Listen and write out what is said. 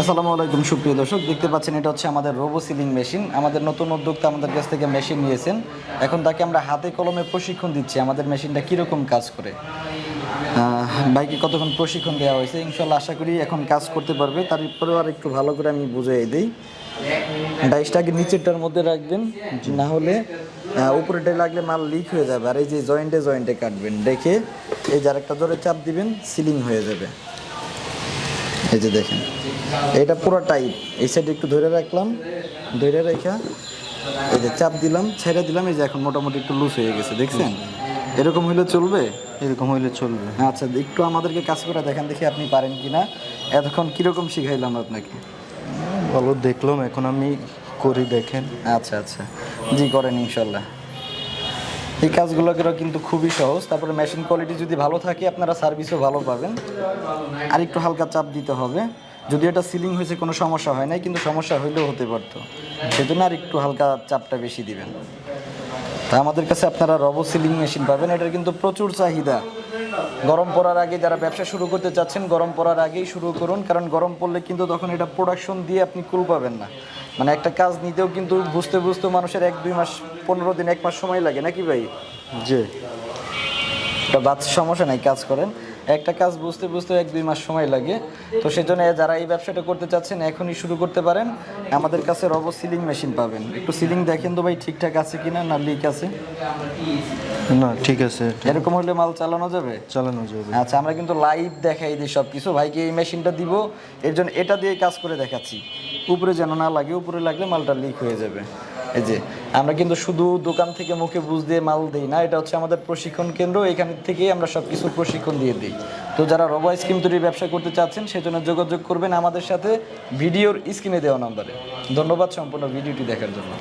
আসসালামু আলাইকুম সুপ্রিয় দর্শক। দেখতে পাচ্ছেন এটা হচ্ছে আমাদের রোবো সিলিং মেশিন আমাদের নতুন উদ্যোক্তা আমাদের কাছ থেকে মেশিন নিয়েছেন। এখন তাকে আমরা হাতে কলমে প্রশিক্ষণ দিচ্ছি। আমাদের মেশিনটা কীরকম কাজ করে? বাইকে কতক্ষণ প্রশিক্ষণ দেওয়া হয়েছে? ইনশাল্লাহ আশা করি এখন কাজ করতে পারবে। তারপরেও আর একটু ভালো করে আমি বুঝিয়ে দিই। ডাইসটাকে নিচেরটার মধ্যে রাখবেন না হলে আহ, উপরেটায় লাগলে মাল লিক হয়ে যাবে। আর এই যে জয়েন্টে জয়েন্টে কাটবেন রেখে এই যে একটা জোরে চাপ দিবেন সিলিং হয়ে যাবে। এই যে দেখেন। এটা পুরো টাইট। এই সাইডে একটু ধরে রাখলাম ধরে রেখা এই যে চাপ দিলাম ছেড়ে দিলাম এই যে এখন মোটামুটি একটু লুজ হয়ে গেছে দেখছেন? এরকম হইলে চলবে? এরকম হইলে চলবে। আচ্ছা একটু আমাদেরকে কাজ করে দেখেন দেখি আপনি পারেন কিনা। এতক্ষণ কীরকম শিখাইলাম আপনাকে? ভালো দেখলাম এখন আমি করি দেখেন। আচ্ছা আচ্ছা। জি করেন ইনশাল্লাহ। এই কাজগুলোকেও কিন্তু খুবই সহজ। তারপরে মেশিন কোয়ালিটি যদি ভালো থাকে, আপনারা সার্ভিসও ভালো পাবেন। আর একটু হালকা চাপ দিতে হবে। যদি এটা সিলিং হয়েছে, কোনো সমস্যা হয় নাই, কিন্তু সমস্যা হইলেও হতে পারতো। সেজন্য আর একটু হালকা চাপটা বেশি দিবেন। তা আমাদের কাছে আপনারা রবো সিলিং মেশিন পাবেন। এটার কিন্তু প্রচুর চাহিদা। গরম পড়ার আগে যারা ব্যবসা শুরু করতে চাচ্ছেন, গরম পড়ার আগেই শুরু করুন। কারণ গরম পড়লে কিন্তু তখন এটা প্রোডাকশন দিয়ে আপনি কুল পাবেন না। মানে একটা কাজ নিতেও কিন্তু বুঝতে বুঝতে মানুষের এক দুই মাস পনেরো দিন এক মাস সময় লাগে নাকি ভাই? যে এটা বাচ্চা সমস্যা নাই কাজ করেন। একটা কাজ বুঝতে বুঝতে এক দুই মাস সময় লাগে। তো সেজন্য যারা এই ব্যবসাটা করতে চাচ্ছেন এখনই শুরু করতে পারেন। আমাদের কাছে রবো সিলিং মেশিন পাবেন। একটু সিলিং দেখেন তো ভাই ঠিকঠাক আছে কিনা না লিক আছে? না ঠিক আছে। এরকম হলে মাল চালানো যাবে? চালানো যাবে। আচ্ছা আমরা কিন্তু লাইভ দেখাই দিই সব কিছু ভাইকে এই মেশিনটা দিব। এর জন্য এটা দিয়ে কাজ করে দেখাচ্ছি। উপরে যেন না লাগে, উপরে লাগলে মালটা লিক হয়ে যাবে। এই যে, আমরা কিন্তু শুধু দোকান থেকে মুখে বুঝ দিয়ে মাল দিই না, এটা হচ্ছে আমাদের প্রশিক্ষণ কেন্দ্র, এখান থেকেই আমরা সব কিছু প্রশিক্ষণ দিয়ে দিই। তো যারা রবো স্কিম তৈরির ব্যবসা করতে চাচ্ছেন, সেজন্য যোগাযোগ করবেন আমাদের সাথে, ভিডিওর স্ক্রিনে দেওয়া নাম্বারে। ধন্যবাদ সম্পূর্ণ ভিডিওটি দেখার জন্য।